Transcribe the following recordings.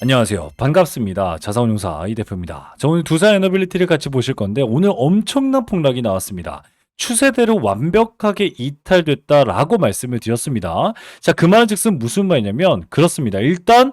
안녕하세요. 반갑습니다. 자산운용사 이 대표입니다. 저 오늘 두사 에너빌리티를 같이 보실 건데 오늘 엄청난 폭락이 나왔습니다. 추세대로 완벽하게 이탈됐다라고 말씀을 드렸습니다. 자, 그 말은 즉슨 무슨 말이냐면 그렇습니다. 일단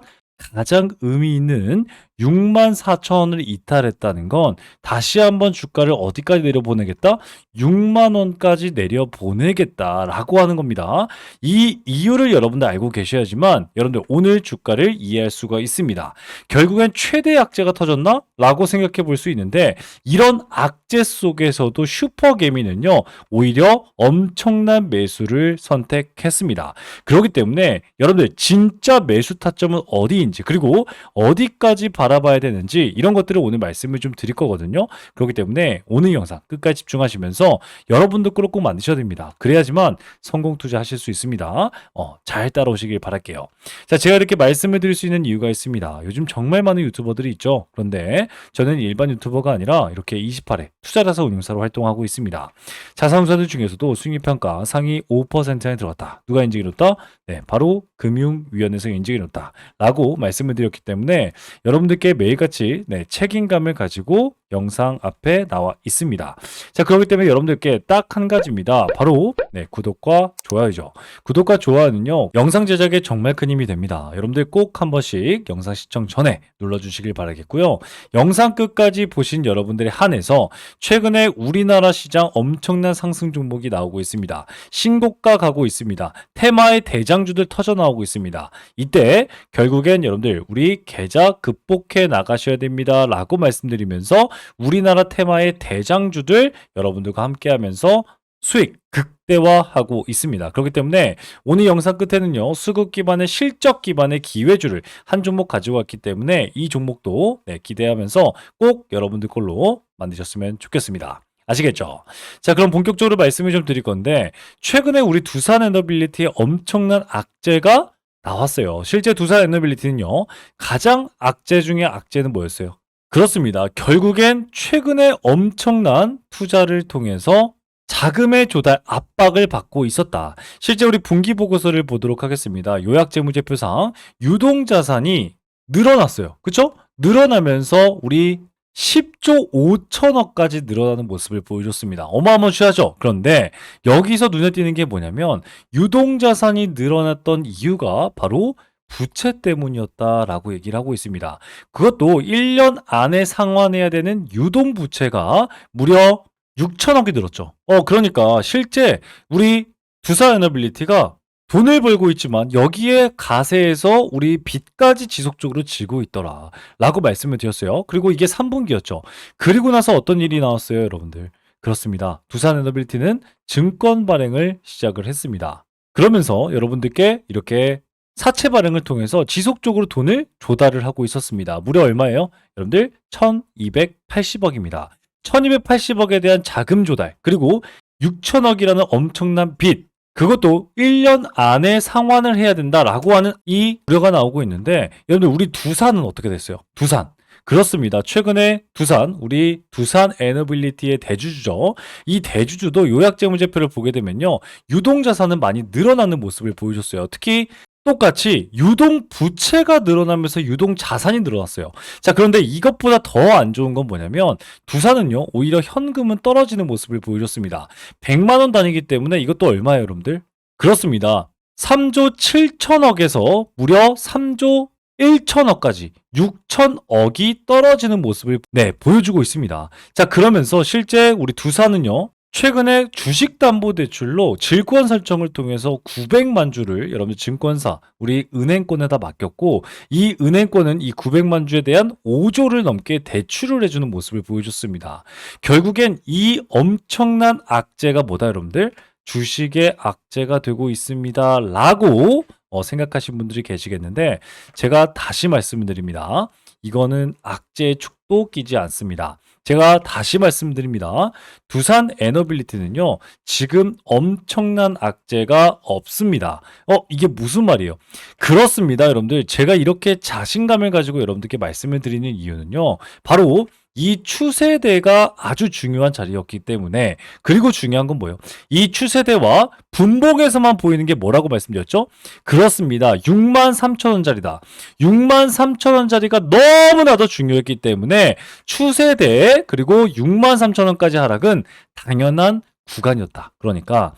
가장 의미 있는 6만 4천 원을 이탈했다는 건 다시 한번 주가를 어디까지 내려보내겠다? 6만 원까지 내려보내겠다라고 하는 겁니다. 이 이유를 여러분들 알고 계셔야지만 여러분들 오늘 주가를 이해할 수가 있습니다. 결국엔 최대 악재가 터졌나? 라고 생각해 볼 수 있는데 이런 악재 속에서도 슈퍼개미는요 오히려 엄청난 매수를 선택했습니다. 그렇기 때문에 여러분들 진짜 매수 타점은 어디인지 그리고 어디까지 바라 봐야 되는지 이런 것들을 오늘 말씀을 좀 드릴 거거든요. 그렇기 때문에 오늘 영상 끝까지 집중하시면서 여러분도 꿀꼭 만드셔야 됩니다. 그래야지만 성공 투자하실 수 있습니다. 어, 잘 따라오시길 바랄게요. 자, 제가 이렇게 말씀을 드릴 수 있는 이유가 있습니다. 요즘 정말 많은 유튜버들이 있죠. 그런데 저는 일반 유튜버가 아니라 이렇게 28회 투자라서 운용사로 활동하고 있습니다. 자산운사들 중에서도 수익평가 상위 5%에 들어갔다. 누가 인증이 높다? 네, 바로 금융위원회에서 인증이 높다. 라고 말씀을 드렸기 때문에 여러분들 께 매일같이 네, 책임감을 가지고 영상 앞에 나와 있습니다. 자, 그렇기 때문에 여러분들께 딱 한 가지입니다. 바로 네, 구독과 좋아요죠. 구독과 좋아요는요, 영상 제작에 정말 큰 힘이 됩니다. 여러분들 꼭 한 번씩 영상 시청 전에 눌러 주시길 바라겠고요. 영상 끝까지 보신 여러분들에 한해서 최근에 우리나라 시장 엄청난 상승 종목이 나오고 있습니다. 신고가 가고 있습니다. 테마의 대장주들 터져 나오고 있습니다. 이때 결국엔 여러분들 우리 계좌 극복 해 나가셔야 됩니다. 라고 말씀드리면서 우리나라 테마의 대장주들 여러분들과 함께 하면서 수익 극대화하고 있습니다. 그렇기 때문에 오늘 영상 끝에는요, 수급 기반의 실적 기반의 기회주를 한 종목 가지고 왔기 때문에 이 종목도 네, 기대하면서 꼭 여러분들 걸로 만드셨으면 좋겠습니다. 아시겠죠? 자, 그럼 본격적으로 말씀을 좀 드릴 건데, 최근에 우리 두산 에너빌리티의 엄청난 악재가 나왔어요. 실제 두산 에너빌리티는요, 가장 악재 중에 악재는 뭐였어요? 그렇습니다. 결국엔 최근에 엄청난 투자를 통해서 자금의 조달 압박을 받고 있었다. 실제 우리 분기 보고서를 보도록 하겠습니다. 요약 재무제표상 유동 자산이 늘어났어요. 그렇죠? 늘어나면서 우리 10조 5천억까지 늘어나는 모습을 보여줬습니다. 어마어마하죠? 그런데 여기서 눈에 띄는 게 뭐냐면 유동 자산이 늘어났던 이유가 바로 부채 때문이었다라고 얘기를 하고 있습니다. 그것도 1년 안에 상환해야 되는 유동 부채가 무려 6천억이 늘었죠. 어, 그러니까 실제 우리 두사 에너빌리티가 돈을 벌고 있지만 여기에 가세에서 우리 빚까지 지속적으로 지고 있더라. 라고 말씀을 드렸어요. 그리고 이게 3분기였죠. 그리고 나서 어떤 일이 나왔어요, 여러분들? 그렇습니다. 두산 에너빌리티는 증권 발행을 시작을 했습니다. 그러면서 여러분들께 이렇게 사채 발행을 통해서 지속적으로 돈을 조달을 하고 있었습니다. 무려 얼마예요? 여러분들 1280억입니다. 1280억에 대한 자금 조달, 그리고 6천억이라는 엄청난 빚, 그것도 1년 안에 상환을 해야 된다라고 하는 이 우려가 나오고 있는데, 여러분들 우리 두산은 어떻게 됐어요? 두산. 그렇습니다. 최근에 두산, 우리 두산 에너빌리티의 대주주죠. 이 대주주도 요약재무제표를 보게 되면요. 유동자산은 많이 늘어나는 모습을 보여줬어요. 특히 똑같이 유동 부채가 늘어나면서 유동 자산이 늘어났어요. 자, 그런데 이것보다 더 안 좋은 건 뭐냐면 두산은요, 오히려 현금은 떨어지는 모습을 보여줬습니다. 100만 원 단위이기 때문에 이것도 얼마예요, 여러분들? 그렇습니다. 3조 7천억에서 무려 3조 1천억까지 6천억이 떨어지는 모습을 네, 보여주고 있습니다. 자, 그러면서 실제 우리 두산은요, 최근에 주식담보대출로 질권 설정을 통해서 900만 주를 여러분들 증권사, 우리 은행권에다 맡겼고 이 은행권은 이 900만 주에 대한 5조를 넘게 대출을 해주는 모습을 보여줬습니다. 결국엔 이 엄청난 악재가 뭐다 여러분들? 주식의 악재가 되고 있습니다. 라고 어, 생각하신 분들이 계시겠는데 제가 다시 말씀드립니다. 이거는 악재의 축도 끼지 않습니다. 제가 다시 말씀드립니다. 두산 에너빌리티는요, 지금 엄청난 악재가 없습니다. 어, 이게 무슨 말이에요? 그렇습니다, 여러분들. 제가 이렇게 자신감을 가지고 여러분들께 말씀을 드리는 이유는요, 바로 이 추세대가 아주 중요한 자리였기 때문에 그리고 중요한 건 뭐예요? 이 추세대와 분봉에서만 보이는 게 뭐라고 말씀드렸죠? 그렇습니다. 6만 3천 원짜리다. 6만 3천 원짜리가 너무나도 중요했기 때문에 추세대 그리고 6만 3천 원까지 하락은 당연한 구간이었다. 그러니까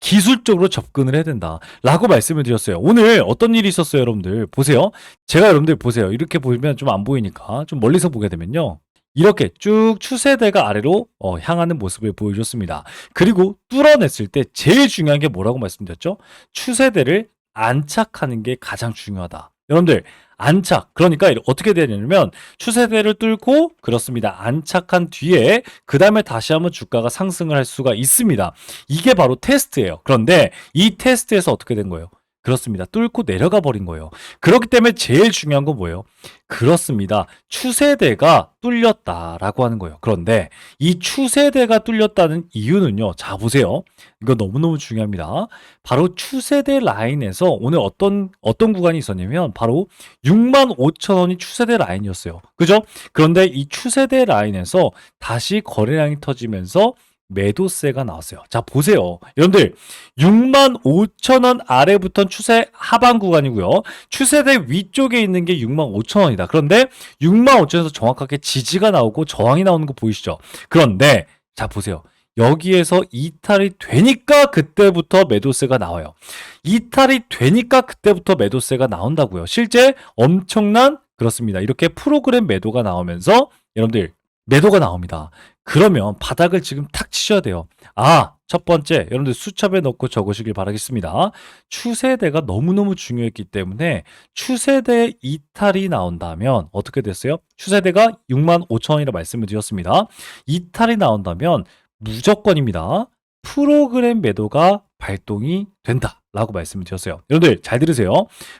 기술적으로 접근을 해야 된다. 라고 말씀을 드렸어요. 오늘 어떤 일이 있었어요, 여러분들? 보세요. 제가 여러분들 보세요. 이렇게 보면 좀 안 보이니까 좀 멀리서 보게 되면요. 이렇게 쭉 추세대가 아래로 어, 향하는 모습을 보여줬습니다. 그리고 뚫어냈을 때 제일 중요한 게 뭐라고 말씀드렸죠? 추세대를 안착하는 게 가장 중요하다. 여러분들 안착 그러니까 어떻게 되냐면 추세대를 뚫고 그렇습니다 안착한 뒤에 그 다음에 다시 한번 주가가 상승을 할 수가 있습니다 이게 바로 테스트예요 그런데 이 테스트에서 어떻게 된 거예요 그렇습니다. 뚫고 내려가 버린 거예요. 그렇기 때문에 제일 중요한 건 뭐예요? 그렇습니다. 추세대가 뚫렸다라고 하는 거예요. 그런데 이 추세대가 뚫렸다는 이유는요. 자 보세요. 이거 너무너무 중요합니다. 바로 추세대 라인에서 오늘 어떤 어떤 구간이 있었냐면 바로 6만 5천 원이 추세대 라인이었어요. 그죠? 그런데 이 추세대 라인에서 다시 거래량이 터지면서 매도세가 나왔어요. 자, 보세요. 여러분들, 6만 5천 원 아래부터는 추세 하방 구간이고요. 추세대 위쪽에 있는 게 6만 5천 원이다. 그런데 6만 5천 원에서 정확하게 지지가 나오고 저항이 나오는 거 보이시죠? 그런데, 자, 보세요. 여기에서 이탈이 되니까 그때부터 매도세가 나와요. 이탈이 되니까 그때부터 매도세가 나온다고요. 실제 엄청난 그렇습니다. 이렇게 프로그램 매도가 나오면서 여러분들 매도가 나옵니다. 그러면 바닥을 지금 탁 치셔야 돼요. 아, 첫 번째, 여러분들 수첩에 넣고 적으시길 바라겠습니다. 추세대가 너무너무 중요했기 때문에 추세대 이탈이 나온다면 어떻게 됐어요? 추세대가 6만 5천 원이라 말씀을 드렸습니다. 이탈이 나온다면 무조건입니다. 프로그램 매도가 발동이 된다. 라고 말씀을 드렸어요. 여러분들 잘 들으세요.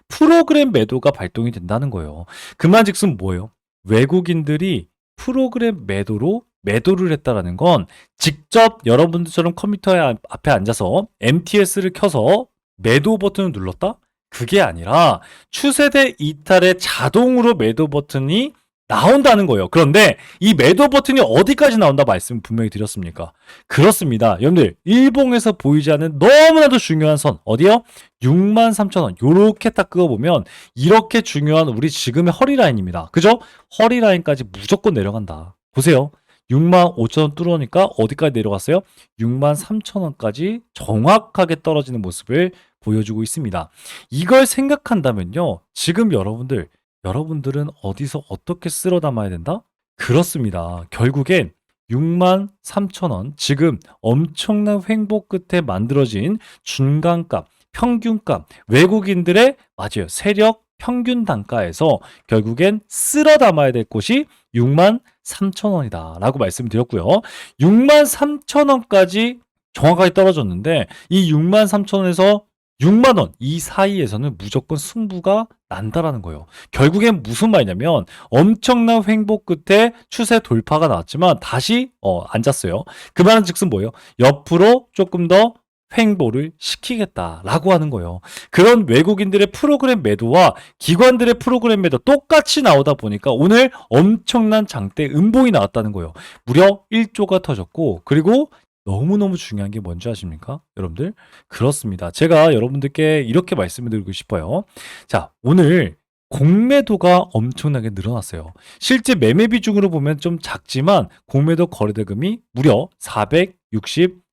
프로그램 매도가 발동이 된다는 거예요. 그만 즉슨 뭐예요? 외국인들이 프로그램 매도로 매도를 했다라는 건 직접 여러분들처럼 컴퓨터 앞에 앉아서 MTS를 켜서 매도 버튼을 눌렀다? 그게 아니라 추세대 이탈에 자동으로 매도 버튼이 나온다는 거예요. 그런데 이 매도 버튼이 어디까지 나온다 말씀 분명히 드렸습니까? 그렇습니다. 여러분들 일봉에서 보이지 않는 너무나도 중요한 선 어디요? 6만 3천 원 요렇게 딱 그어보면 이렇게 중요한 우리 지금의 허리 라인입니다. 그죠? 허리 라인까지 무조건 내려간다. 보세요. 6만 5천 원 뚫으니까 어디까지 내려갔어요? 6만 3천 원까지 정확하게 떨어지는 모습을 보여주고 있습니다. 이걸 생각한다면요. 지금 여러분들 여러분들은 어디서 어떻게 쓸어 담아야 된다? 그렇습니다. 결국엔 6만 3천 원, 지금 엄청난 횡보 끝에 만들어진 중간값, 평균값, 외국인들의 맞아요. 세력 평균 단가에서 결국엔 쓸어 담아야 될 곳이 6만 3천 원이다. 라고 말씀드렸고요. 6만 3천 원까지 정확하게 떨어졌는데 이 6만 3천 원에서 6만 원 이 사이에서는 무조건 승부가 난다라는 거예요. 결국엔 무슨 말이냐면 엄청난 횡보 끝에 추세 돌파가 나왔지만 다시 어, 앉았어요. 그 말은 즉슨 뭐예요? 옆으로 조금 더 횡보를 시키겠다라고 하는 거예요. 그런 외국인들의 프로그램 매도와 기관들의 프로그램 매도 똑같이 나오다 보니까 오늘 엄청난 장대 음봉이 나왔다는 거예요. 무려 1조가 터졌고 그리고 너무너무 중요한 게 뭔지 아십니까? 여러분들? 그렇습니다. 제가 여러분들께 이렇게 말씀을 드리고 싶어요. 자, 오늘 공매도가 엄청나게 늘어났어요. 실제 매매 비중으로 보면 좀 작지만 공매도 거래대금이 무려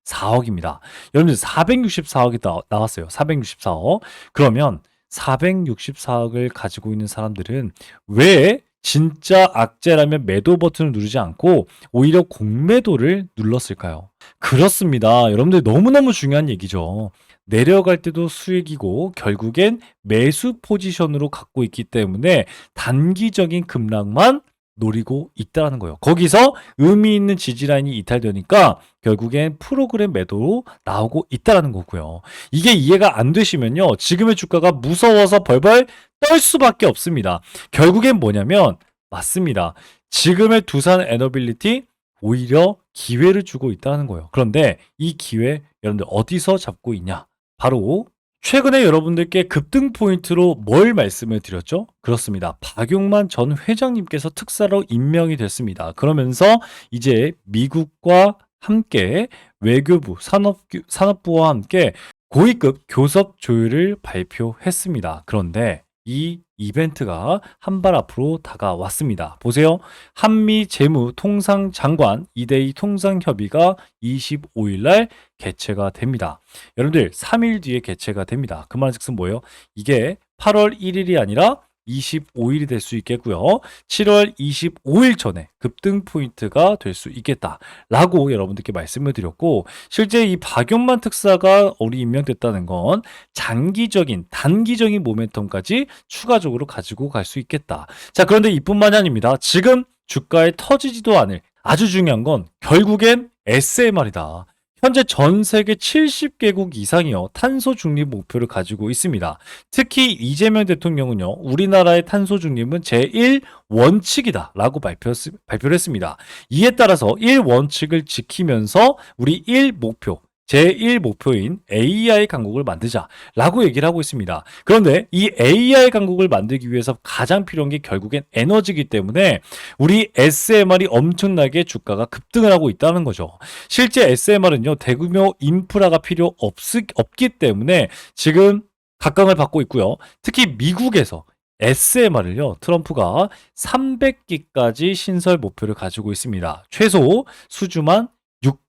464억입니다. 여러분들 464억이 나, 나왔어요. 464억. 그러면 464억을 가지고 있는 사람들은 왜 진짜 악재라면 매도 버튼을 누르지 않고 오히려 공매도를 눌렀을까요? 그렇습니다. 여러분들 너무너무 중요한 얘기죠. 내려갈 때도 수익이고 결국엔 매수 포지션으로 갖고 있기 때문에 단기적인 급락만 노리고 있다는 거예요. 거기서 의미 있는 지지 라인이 이탈되니까 결국엔 프로그램 매도로 나오고 있다는 거고요. 이게 이해가 안 되시면요. 지금의 주가가 무서워서 벌벌 떨 수밖에 없습니다. 결국엔 뭐냐면 맞습니다. 지금의 두산 에너빌리티 오히려 기회를 주고 있다는 거예요. 그런데 이 기회 여러분들 어디서 잡고 있냐? 바로 최근에 여러분들께 급등 포인트로 뭘 말씀을 드렸죠? 그렇습니다. 박용만 전 회장님께서 특사로 임명이 됐습니다. 그러면서 이제 미국과 함께 외교부, 산업, 산업부와 함께 고위급 교섭 조율을 발표했습니다. 그런데 이 이벤트가 한 발 앞으로 다가왔습니다. 보세요. 한미 재무 통상 장관 2대2 통상 협의가 25일 날 개최가 됩니다. 여러분들 3일 뒤에 개최가 됩니다. 그 말즉슨 뭐예요? 이게 8월 1일이 아니라 25일이 될 수 있겠고요. 7월 25일 전에 급등 포인트가 될 수 있겠다라고 여러분들께 말씀을 드렸고 실제 이 박용만 특사가 우리 임명됐다는 건 장기적인 단기적인 모멘텀까지 추가적으로 가지고 갈 수 있겠다. 자, 그런데 이뿐만이 아닙니다. 지금 주가에 터지지도 않을 아주 중요한 건 결국엔 SMR이다. 현재 전 세계 70개국 이상이요 탄소 중립 목표를 가지고 있습니다. 특히 이재명 대통령은요 우리나라의 탄소 중립은 제1 원칙이다라고 발표를 했습니다. 이에 따라서 1 원칙을 지키면서 우리 1 목표 제1 목표인 AI 강국을 만들자라고 얘기를 하고 있습니다. 그런데 이 AI 강국을 만들기 위해서 가장 필요한 게 결국엔 에너지이기 때문에 우리 SMR이 엄청나게 주가가 급등을 하고 있다는 거죠. 실제 SMR은요, 대규모 인프라가 필요 없, 없기 때문에 지금 각광을 받고 있고요. 특히 미국에서 SMR을요, 트럼프가 300기까지 신설 목표를 가지고 있습니다. 최소 수주만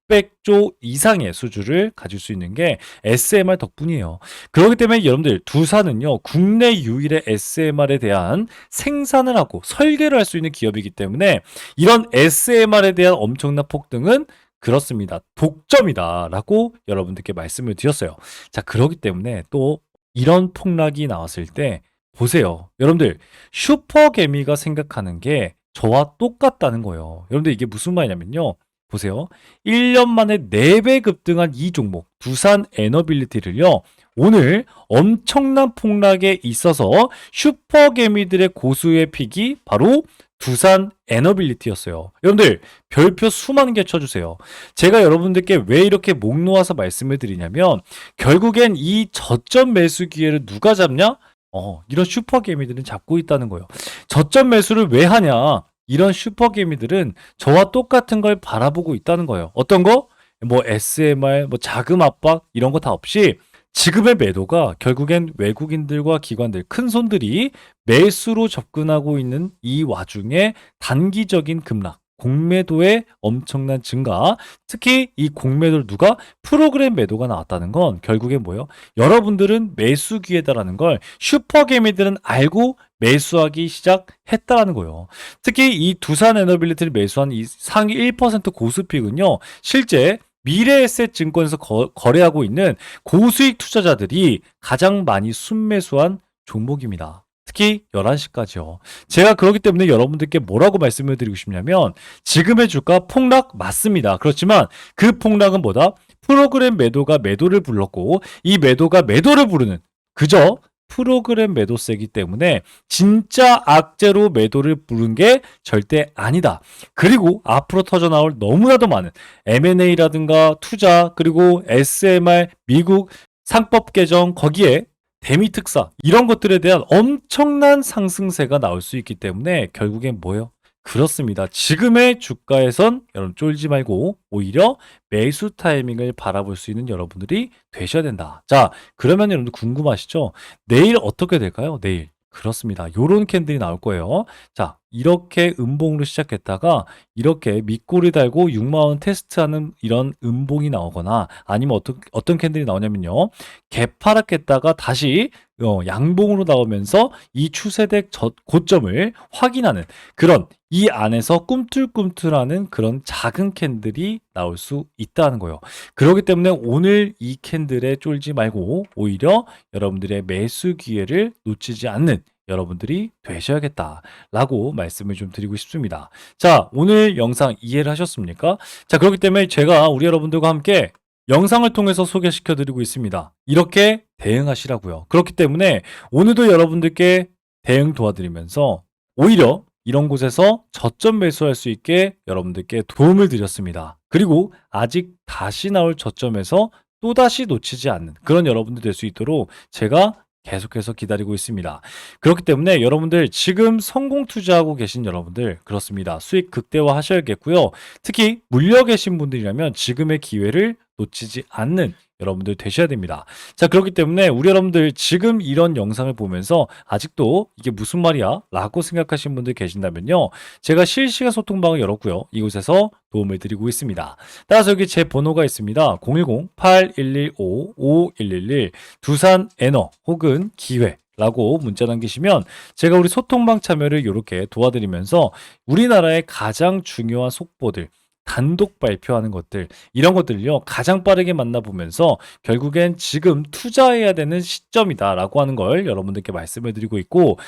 600조 이상의 수주를 가질 수 있는 게 SMR 덕분이에요. 그렇기 때문에 여러분들 두산은요 국내 유일의 SMR에 대한 생산을 하고 설계를 할 수 있는 기업이기 때문에 이런 SMR에 대한 엄청난 폭등은 그렇습니다. 독점이다라고 여러분들께 말씀을 드렸어요. 자 그렇기 때문에 또 이런 폭락이 나왔을 때 보세요. 여러분들 슈퍼개미가 생각하는 게 저와 똑같다는 거예요. 여러분들 이게 무슨 말이냐면요. 보세요. 1년 만에 4배 급등한 이 종목, 두산 에너빌리티를요, 오늘 엄청난 폭락에 있어서 슈퍼개미들의 고수의 픽이 바로 두산 에너빌리티였어요. 여러분들 별표 수만 개 쳐주세요. 제가 여러분들께 왜 이렇게 목 놓아서 말씀을 드리냐면 결국엔 이 저점 매수 기회를 누가 잡냐? 어, 이런 슈퍼개미들은 잡고 있다는 거예요. 저점 매수를 왜 하냐? 이런 슈퍼개미들은 저와 똑같은 걸 바라보고 있다는 거예요. 어떤 거? 뭐 SMR, 뭐 자금 압박 이런 거 다 없이 지금의 매도가 결국엔 외국인들과 기관들, 큰 손들이 매수로 접근하고 있는 이 와중에 단기적인 급락, 공매도의 엄청난 증가, 특히 이 공매도를 누가 프로그램 매도가 나왔다는 건 결국에 뭐예요? 여러분들은 매수 기회다라는 걸 슈퍼개미들은 알고 매수하기 시작했다라는 거예요. 특히 이 두산 에너빌리티를 매수한 이 상위 1% 고수픽은요, 실제 미래에셋 증권에서 거, 거래하고 있는 고수익 투자자들이 가장 많이 순매수한 종목입니다. 특히 11시까지요. 제가 그렇기 때문에 여러분들께 뭐라고 말씀을 드리고 싶냐면 지금의 주가 폭락 맞습니다. 그렇지만 그 폭락은 뭐다? 프로그램 매도가 매도를 불렀고 이 매도가 매도를 부르는 그저 프로그램 매도세기 때문에 진짜 악재로 매도를 부른 게 절대 아니다. 그리고 앞으로 터져 나올 너무나도 많은 M&A라든가 투자 그리고 SMR 미국 상법 개정 거기에 대미 특사 이런 것들에 대한 엄청난 상승세가 나올 수 있기 때문에 결국엔 뭐예요? 그렇습니다. 지금의 주가에선 여러분 쫄지 말고 오히려 매수 타이밍을 바라볼 수 있는 여러분들이 되셔야 된다. 자, 그러면 여러분들 궁금하시죠? 내일 어떻게 될까요? 내일. 그렇습니다. 요런 캔들이 나올 거예요. 자, 이렇게 음봉으로 시작했다가 이렇게 밑꼬리 달고 6만원 테스트하는 이런 음봉이 나오거나 아니면 어떤, 어떤 캔들이 나오냐면요. 개파락했다가 다시 어, 양봉으로 나오면서 이 추세대 고점을 확인하는 그런 이 안에서 꿈틀꿈틀하는 그런 작은 캔들이 나올 수 있다는 거예요. 그렇기 때문에 오늘 이 캔들에 쫄지 말고 오히려 여러분들의 매수 기회를 놓치지 않는 여러분들이 되셔야겠다 라고 말씀을 좀 드리고 싶습니다. 자, 오늘 영상 이해를 하셨습니까? 자, 그렇기 때문에 제가 우리 여러분들과 함께 영상을 통해서 소개시켜 드리고 있습니다. 이렇게 대응하시라고요. 그렇기 때문에 오늘도 여러분들께 대응 도와드리면서 오히려 이런 곳에서 저점 매수할 수 있게 여러분들께 도움을 드렸습니다. 그리고 아직 다시 나올 저점에서 또다시 놓치지 않는 그런 여러분들 될 수 있도록 제가 계속해서 기다리고 있습니다. 그렇기 때문에 여러분들 지금 성공 투자하고 계신 여러분들 그렇습니다. 수익 극대화 하셔야겠고요. 특히 물려 계신 분들이라면 지금의 기회를 놓치지 않는 여러분들 되셔야 됩니다. 자, 그렇기 때문에 우리 여러분들 지금 이런 영상을 보면서 아직도 이게 무슨 말이야? 라고 생각하시는 분들 계신다면요. 제가 실시간 소통방을 열었고요. 이곳에서 도움을 드리고 있습니다. 따라서 여기 제 번호가 있습니다. 010-8115-5111 두산 에너 혹은 기회 라고 문자 남기시면 제가 우리 소통방 참여를 이렇게 도와드리면서 우리나라의 가장 중요한 속보들 단독 발표하는 것들 이런 것들요 가장 빠르게 만나보면서 결국엔 지금 투자해야 되는 시점이다라고 하는 걸 여러분들께 말씀을 드리고 있고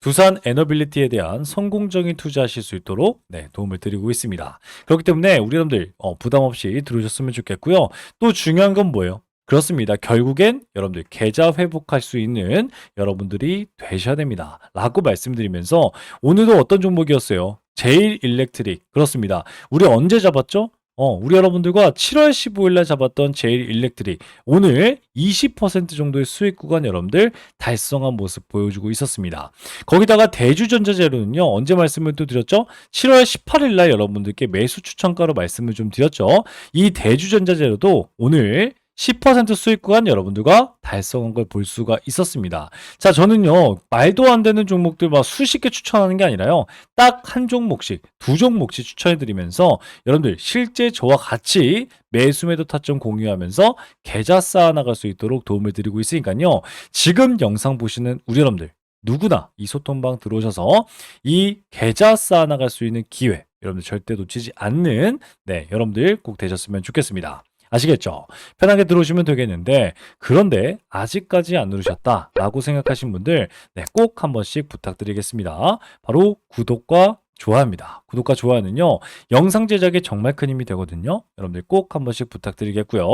두산 에너빌리티에 대한 성공적인 투자하실 수 있도록 네, 도움을 드리고 있습니다. 그렇기 때문에 우리 여러분들 어, 부담 없이 들어오셨으면 좋겠고요. 또 중요한 건 뭐예요? 그렇습니다. 결국엔 여러분들 계좌 회복할 수 있는 여러분들이 되셔야 됩니다. 라고 말씀드리면서 오늘도 어떤 종목이었어요? 제일 일렉트릭. 그렇습니다. 우리 언제 잡았죠? 어, 우리 여러분들과 7월 15일 날 잡았던 제일 일렉트릭. 오늘 20% 정도의 수익 구간 여러분들 달성한 모습 보여주고 있었습니다. 거기다가 대주전자재료는요, 언제 말씀을 또 드렸죠? 7월 18일 날 여러분들께 매수 추천가로 말씀을 좀 드렸죠. 이 대주전자재료도 오늘 10% 수익 구간 여러분들과 달성한 걸 볼 수가 있었습니다. 자, 저는요, 말도 안 되는 종목들 막 수십 개 추천하는 게 아니라요, 딱 한 종목씩, 두 종목씩 추천해드리면서 여러분들 실제 저와 같이 매수매도 타점 공유하면서 계좌 쌓아나갈 수 있도록 도움을 드리고 있으니까요, 지금 영상 보시는 우리 여러분들, 누구나 이 소통방 들어오셔서 이 계좌 쌓아나갈 수 있는 기회, 여러분들 절대 놓치지 않는, 네, 여러분들 꼭 되셨으면 좋겠습니다. 아시겠죠? 편하게 들어오시면 되겠는데 그런데 아직까지 안 누르셨다 라고 생각하신 분들 네, 꼭 한 번씩 부탁드리겠습니다. 바로 구독과 좋아요입니다. 구독과 좋아요는요, 영상 제작에 정말 큰 힘이 되거든요. 여러분들 꼭 한 번씩 부탁드리겠고요.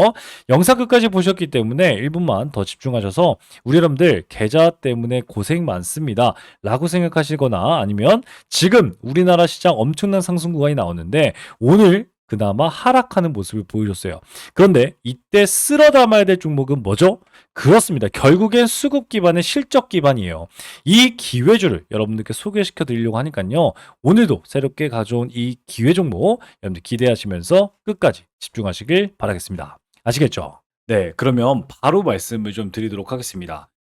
영상 끝까지 보셨기 때문에 1분만 더 집중하셔서 우리 여러분들 계좌 때문에 고생 많습니다. 라고 생각하시거나 아니면 지금 우리나라 시장 엄청난 상승 구간이 나오는데 오늘 그나마 하락하는 모습을 보여줬어요. 그런데 이때 쓸어 담아야 될 종목은 뭐죠? 그렇습니다. 결국엔 수급 기반의 실적 기반이에요. 이 기회주를 여러분들께 소개시켜 드리려고 하니까요. 오늘도 새롭게 가져온 이 기회 종목 여러분들 기대하시면서 끝까지 집중하시길 바라겠습니다. 아시겠죠? 네, 그러면 바로 말씀을 좀 드리도록 하겠습니다.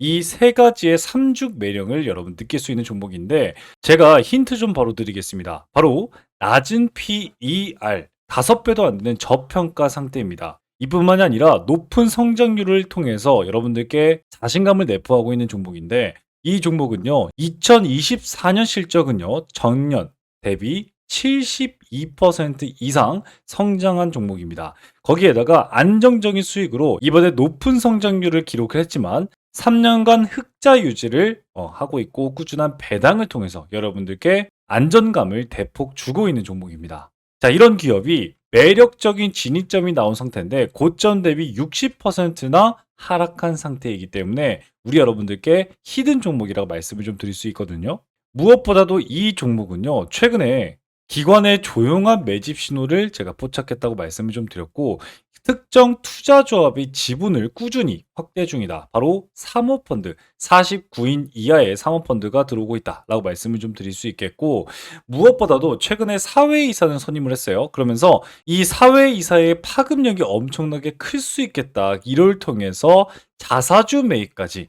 이 세 가지의 삼죽 매력을 여러분 느낄 수 있는 종목인데 제가 힌트 좀 바로 드리겠습니다. 바로 낮은 PER 다섯 배도 안 되는 저평가 상태입니다. 이뿐만이 아니라 높은 성장률을 통해서 여러분들께 자신감을 내포하고 있는 종목인데 이 종목은요 2024년 실적은요 전년 대비 72% 이상 성장한 종목입니다. 거기에다가 안정적인 수익으로 이번에 높은 성장률을 기록을 했지만 3년간 흑자 유지를 어, 하고 있고 꾸준한 배당을 통해서 여러분들께 안전감을 대폭 주고 있는 종목입니다. 자, 이런 기업이 매력적인 진입점이 나온 상태인데 고점 대비 60%나 하락한 상태이기 때문에 우리 여러분들께 히든 종목이라고 말씀을 좀 드릴 수 있거든요. 무엇보다도 이 종목은요, 최근에 기관의 조용한 매집 신호를 제가 포착했다고 말씀을 좀 드렸고, 특정 투자 조합이 지분을 꾸준히 확대 중이다. 바로 사모펀드, 49인 이하의 사모펀드가 들어오고 있다라고 말씀을 좀 드릴 수 있겠고, 무엇보다도 최근에 사회이사는 선임을 했어요. 그러면서 이 사회이사의 파급력이 엄청나게 클 수 있겠다. 이를 통해서 자사주 매입까지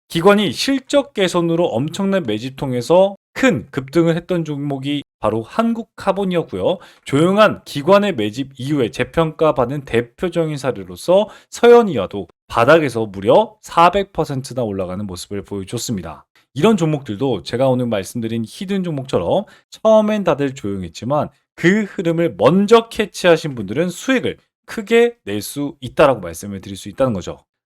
기관이 실적 개선으로 엄청난 매집통에서 큰 급등을 했던 종목이 바로 한국카본이었고요. 조용한 기관의 매집 이후에 재평가받는 대표적인 사례로서 서현이와도 바닥에서 무려 400%나 올라가는 모습을 보여줬습니다. 이런 종목들도 제가 오늘 말씀드린 히든 종목처럼 처음엔 다들 조용했지만 그 흐름을 먼저 캐치하신 분들은 수익을 크게 낼 수 있다라고 말씀을 드릴 수 있다는 거죠.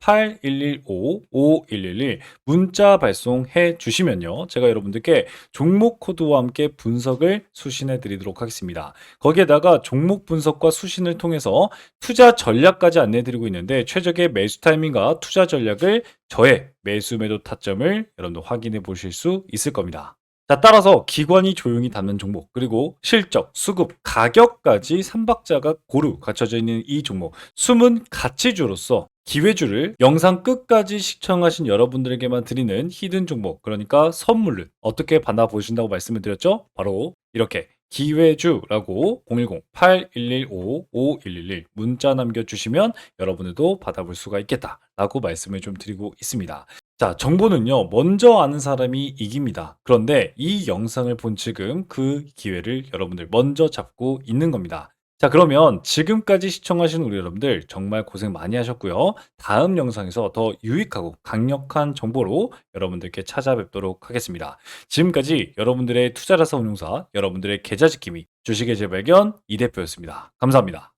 010-8115-5111 문자 발송해 주시면요. 제가 여러분들께 종목 코드와 함께 분석을 수신해 드리도록 하겠습니다. 거기에다가 종목 분석과 수신을 통해서 투자 전략까지 안내 드리고 있는데 최적의 매수 타이밍과 투자 전략을 저의 매수 매도 타점을 여러분들 확인해 보실 수 있을 겁니다. 자, 따라서 기관이 조용히 담는 종목, 그리고 실적, 수급, 가격까지 삼박자가 고루 갖춰져 있는 이 종목, 숨은 가치주로서 기회주를 영상 끝까지 시청하신 여러분들에게만 드리는 히든 종목, 그러니까 선물을 어떻게 받아보신다고 말씀을 드렸죠? 바로 이렇게 기회주라고 010-8115-5111 문자 남겨주시면 여러분들도 받아볼 수가 있겠다라고 말씀을 좀 드리고 있습니다. 자, 정보는요, 먼저 아는 사람이 이깁니다. 그런데 이 영상을 본 지금 그 기회를 여러분들 먼저 잡고 있는 겁니다. 자, 그러면 지금까지 시청하신 우리 여러분들 정말 고생 많이 하셨고요. 다음 영상에서 더 유익하고 강력한 정보로 여러분들께 찾아뵙도록 하겠습니다. 지금까지 여러분들의 투자라서 운용사, 여러분들의 계좌 지킴이, 주식의 재발견 이 대표였습니다. 감사합니다.